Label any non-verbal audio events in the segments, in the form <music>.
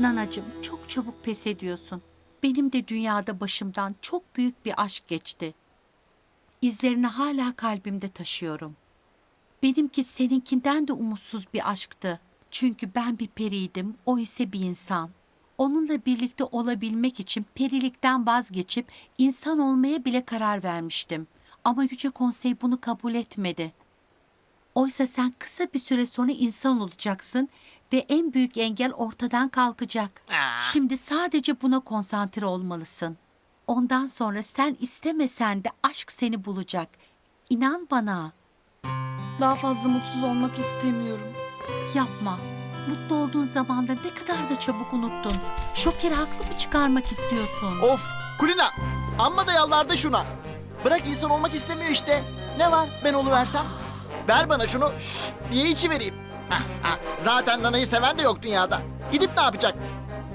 Nanacığım çok çabuk pes ediyorsun. Benim de dünyada başımdan çok büyük bir aşk geçti. İzlerini hala kalbimde taşıyorum. Benimki seninkinden de umutsuz bir aşktı. Çünkü ben bir periydim, o ise bir insan. Onunla birlikte olabilmek için perilikten vazgeçip insan olmaya bile karar vermiştim. Ama Yüce Konsey bunu kabul etmedi. Oysa sen kısa bir süre sonra insan olacaksın ve en büyük engel ortadan kalkacak. Şimdi sadece buna konsantre olmalısın. Ondan sonra sen istemesen de aşk seni bulacak. İnan bana. Daha fazla mutsuz olmak istemiyorum. Yapma. Mutlu olduğun zamanları ne kadar da çabuk unuttun. Şokeri haklı mı çıkarmak istiyorsun? Of Kulina amma da yalvardı şuna. Bırak insan olmak istemiyor işte. Ne var ben oluversem? Ver bana şunu diye içi vereyim. <laughs> Zaten nanayı seven de yok dünyada. Gidip ne yapacak?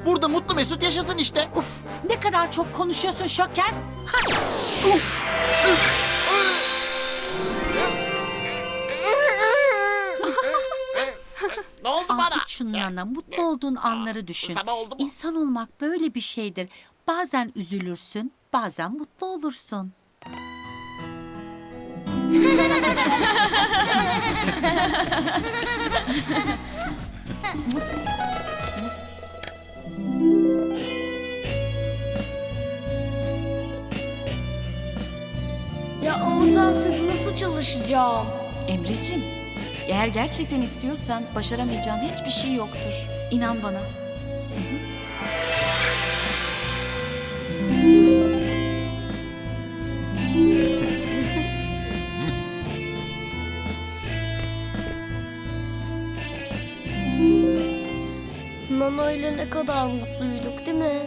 Burada mutlu mesut yaşasın işte. Uf, ne kadar çok konuşuyorsun Şoker. Ne oldu Al bana? iç şunu Nana. Mutlu olduğun anları düşün. Sabah oldu mu? İnsan olmak böyle bir şeydir. Bazen üzülürsün, bazen mutlu olursun. <laughs> Ya ama sensiz nasıl çalışacağım? Emreciğim, eğer gerçekten istiyorsan başaramayacağın hiçbir şey yoktur. İnan bana. Nana ile ne kadar mutluyduk değil mi?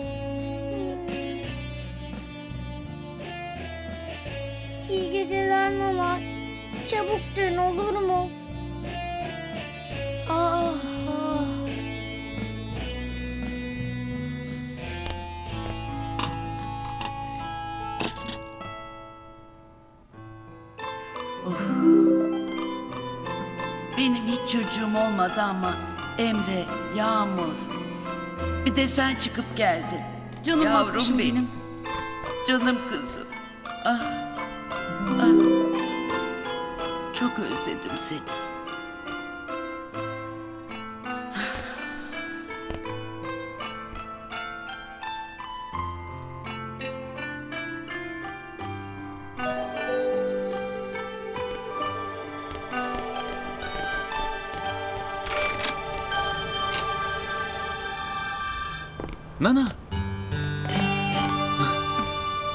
İyi geceler Nana. Çabuk dön olur mu? Ah, ah. Benim hiç çocuğum olmadı ama Emre, Yağmur. Bir de sen çıkıp geldin. Canım Yavrum benim. benim. Canım kızım. Ah, ah. Çok özledim seni. Nana,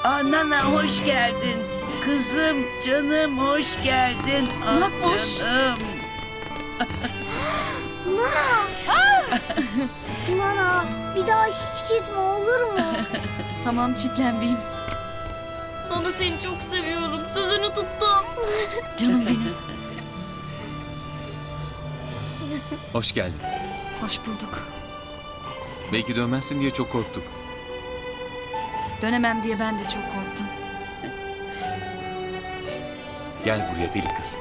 Aa, Nana hoş geldin. Kızım, canım hoş geldin. Ah Makbuş. canım. <gasps> <gasps> Nana bir daha hiç gitme olur mu? <laughs> Tamam çitlenmeyeyim. Nana seni çok seviyorum. Sözünü tuttum. <laughs> Canım benim. hoş geldin. Hoş bulduk. Belki dönmezsin diye çok korktuk. Dönemem diye ben de çok korktum. Gel buraya deli kız.